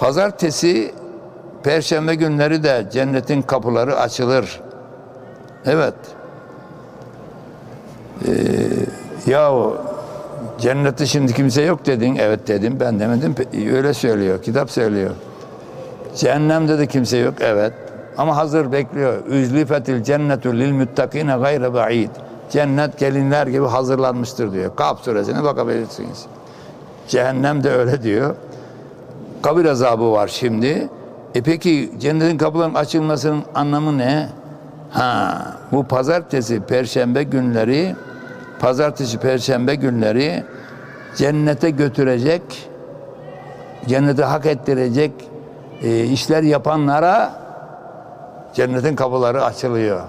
Pazartesi, perşembe günleri de cennetin kapıları açılır. Evet. Ee, yahu cennette şimdi kimse yok dedin. Evet dedim. Ben demedim. Öyle söylüyor. Kitap söylüyor. Cehennemde de kimse yok. Evet. Ama hazır bekliyor. Üzlifetil cennetu lil müttakine gayre ba'id. Cennet gelinler gibi hazırlanmıştır diyor. Kaf suresine bakabilirsiniz. Cehennem de öyle diyor. Kabir azabı var şimdi. E peki cennetin kapılarının açılmasının anlamı ne? Ha, bu pazartesi, perşembe günleri, pazartesi, perşembe günleri cennete götürecek, cennete hak ettirecek e, işler yapanlara cennetin kapıları açılıyor.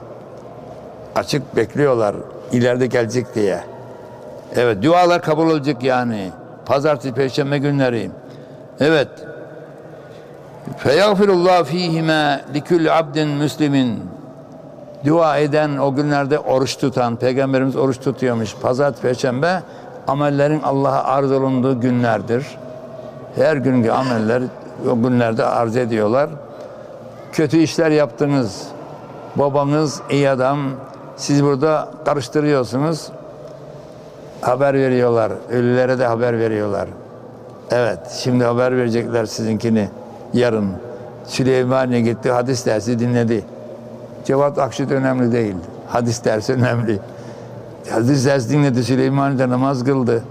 Açık bekliyorlar ileride gelecek diye. Evet dualar kabul olacak yani. Pazartesi, perşembe günleri. Evet. Feyagfirullah fihime likül abdin müslimin. Dua eden o günlerde oruç tutan, Peygamberimiz oruç tutuyormuş. Pazartesi, perşembe amellerin Allah'a arz olunduğu günlerdir. Her günkü ameller o günlerde arz ediyorlar. Kötü işler yaptınız. Babanız iyi adam. Siz burada karıştırıyorsunuz. Haber veriyorlar. Ölülere de haber veriyorlar. Evet, şimdi haber verecekler sizinkini yarın. Süleymaniye gitti, hadis dersi dinledi. Cevat Akşit önemli değil. Hadis dersi önemli. Hadis dersi dinledi, Süleymaniye'de namaz kıldı.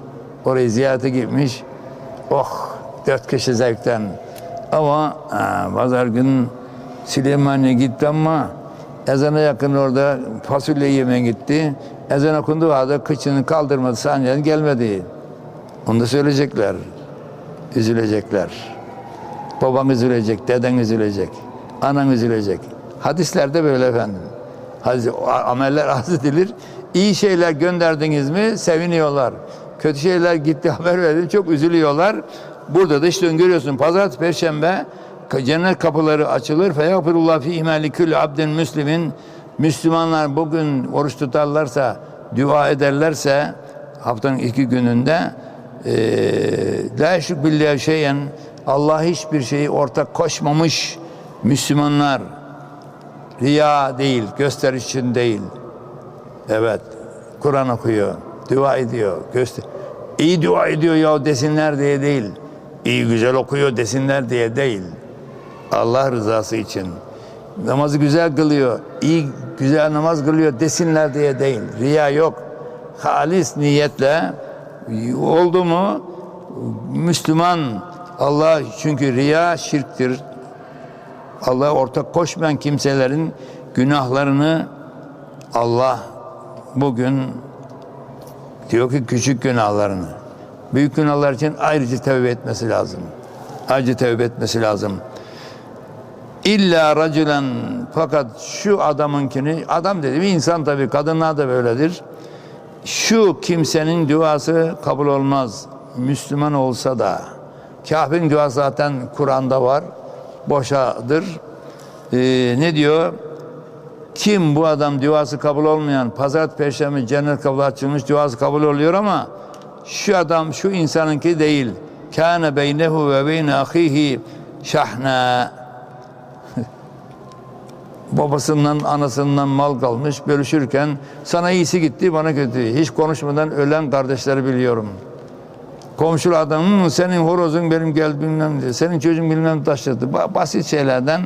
Orayı ziyarete gitmiş. Oh, dört köşe zevkten. Ama ha, pazar gün Süleymaniye gitti ama ezana yakın orada fasulye yemeye gitti. Ezan okunduğu halde kıçını kaldırmadı, sancıdan gelmedi. Onu da söyleyecekler. Üzülecekler. Baban üzülecek, deden üzülecek, anan üzülecek. Hadislerde böyle efendim. Hadis, ameller arz edilir. İyi şeyler gönderdiniz mi seviniyorlar. Kötü şeyler gitti haber verdim çok üzülüyorlar. Burada da işte görüyorsun pazartesi, perşembe cennet kapıları açılır. Feyagfirullah fi ihmalikül abdin müslimin Müslümanlar bugün oruç tutarlarsa, dua ederlerse haftanın iki gününde la eşrik billahi şeyen Allah hiçbir şeyi ortak koşmamış Müslümanlar riya değil, gösteriş için değil. Evet, Kur'an okuyor, dua ediyor, göster iyi dua ediyor ya desinler diye değil. İyi güzel okuyor desinler diye değil. Allah rızası için. Namazı güzel kılıyor, iyi güzel namaz kılıyor desinler diye değil. Riya yok. Halis niyetle oldu mu Müslüman Allah çünkü riya şirktir. Allah'a ortak koşmayan kimselerin günahlarını Allah bugün diyor ki küçük günahlarını büyük günahlar için ayrıca tevbe etmesi lazım. Ayrıca tevbe etmesi lazım. İlla racülen fakat şu adamınkini adam dedi insan tabii kadınlar da böyledir. Şu kimsenin duası kabul olmaz. Müslüman olsa da kafirin duası zaten Kur'an'da var. Boşadır. Ee, ne diyor? Kim bu adam duası kabul olmayan pazar perşembe cennet kapısı açılmış duası kabul oluyor ama şu adam şu insanınki değil. Kâne beynehu ve beyne ahihi şahna babasından anasından mal kalmış bölüşürken sana iyisi gitti bana kötü. Hiç konuşmadan ölen kardeşleri biliyorum. Komşu adamın senin horozun benim gel bilmem diye senin çocuğun bilmem taşladı. Ba- basit şeylerden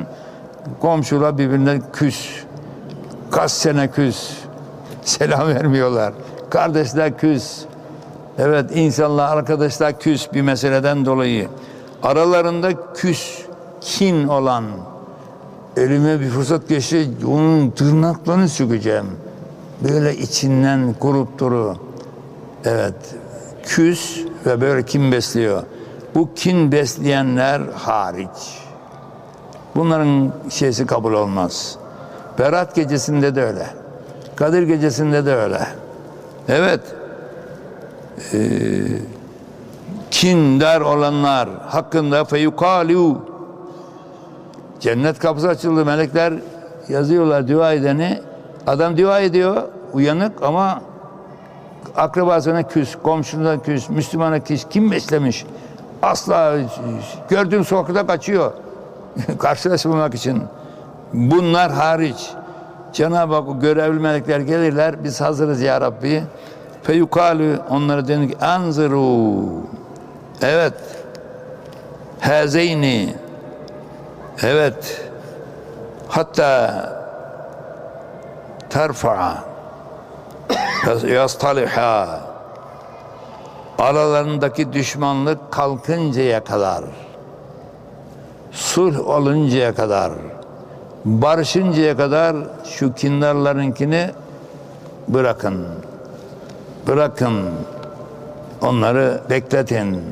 komşular birbirine küs. Kaç sene küs. Selam vermiyorlar. Kardeşler küs. Evet insanlar arkadaşlar küs bir meseleden dolayı. Aralarında küs kin olan elime bir fırsat geçti, onun tırnaklarını sökeceğim. Böyle içinden kurup duru. Evet, küs ve böyle kim besliyor. Bu kin besleyenler hariç. Bunların şeysi kabul olmaz. Berat gecesinde de öyle. Kadir gecesinde de öyle. Evet. Ee, kindar olanlar hakkında feyukaliu Cennet kapısı açıldı. Melekler yazıyorlar dua edeni. Adam dua ediyor uyanık ama akrabasına küs, komşuna küs, Müslümana küs. Kim beslemiş? Asla gördüğüm sokakta kaçıyor. Karşılaşmamak için. Bunlar hariç. Cenab-ı Hak görevli melekler gelirler. Biz hazırız ya Rabbi. Feyukalü onlara denir ki anzuru. Evet. Hazeyni. Evet. Hatta terfa'a yastaliha aralarındaki düşmanlık kalkıncaya kadar sulh oluncaya kadar barışıncaya kadar şu kindarlarınkini bırakın bırakın onları bekletin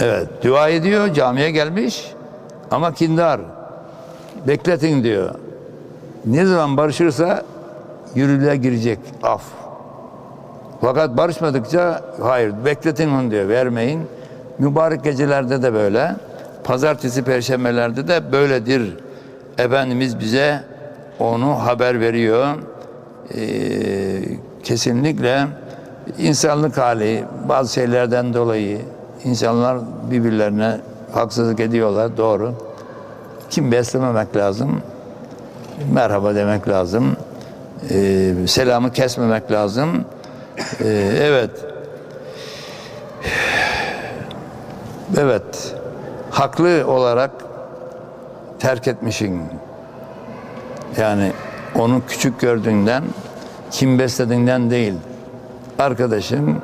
evet dua ediyor camiye gelmiş ama kindar bekletin diyor ne zaman barışırsa yürürlüğe girecek af fakat barışmadıkça hayır bekletin onu diyor vermeyin. Mübarek gecelerde de böyle. Pazartesi, perşembelerde de böyledir. Efendimiz bize onu haber veriyor. Ee, kesinlikle insanlık hali bazı şeylerden dolayı insanlar birbirlerine haksızlık ediyorlar doğru. Kim beslememek lazım? Merhaba demek lazım. Ee, selamı kesmemek lazım. Ee, evet. Evet. Haklı olarak terk etmişin. Yani onu küçük gördüğünden, kim beslediğinden değil. Arkadaşın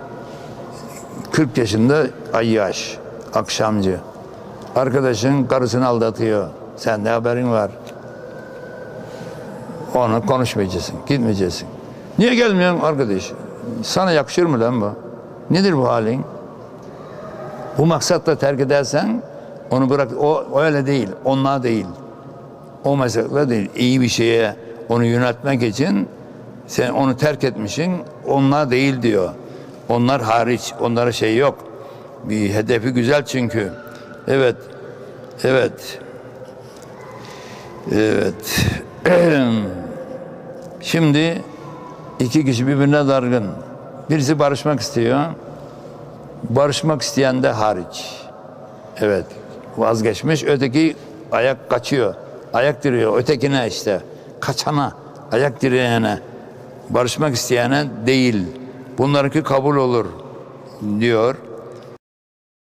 40 yaşında ayyaş, akşamcı. Arkadaşın karısını aldatıyor. Sende haberin var. Onu konuşmayacaksın, gitmeyeceksin. Niye gelmiyorsun arkadaş? Sana yakışır mı lan bu? Nedir bu halin? Bu maksatla terk edersen onu bırak. O öyle değil. Onunla değil. O maksatla değil. İyi bir şeye onu yöneltmek için sen onu terk etmişsin. Onlar değil diyor. Onlar hariç. Onlara şey yok. Bir hedefi güzel çünkü. Evet. Evet. Evet. Şimdi iki kişi birbirine dargın. Birisi barışmak istiyor. Barışmak isteyen de hariç. Evet. Vazgeçmiş. Öteki ayak kaçıyor. Ayak diriyor. Ötekine işte. Kaçana. Ayak direyene. Barışmak isteyene değil. Bunlarınki kabul olur diyor.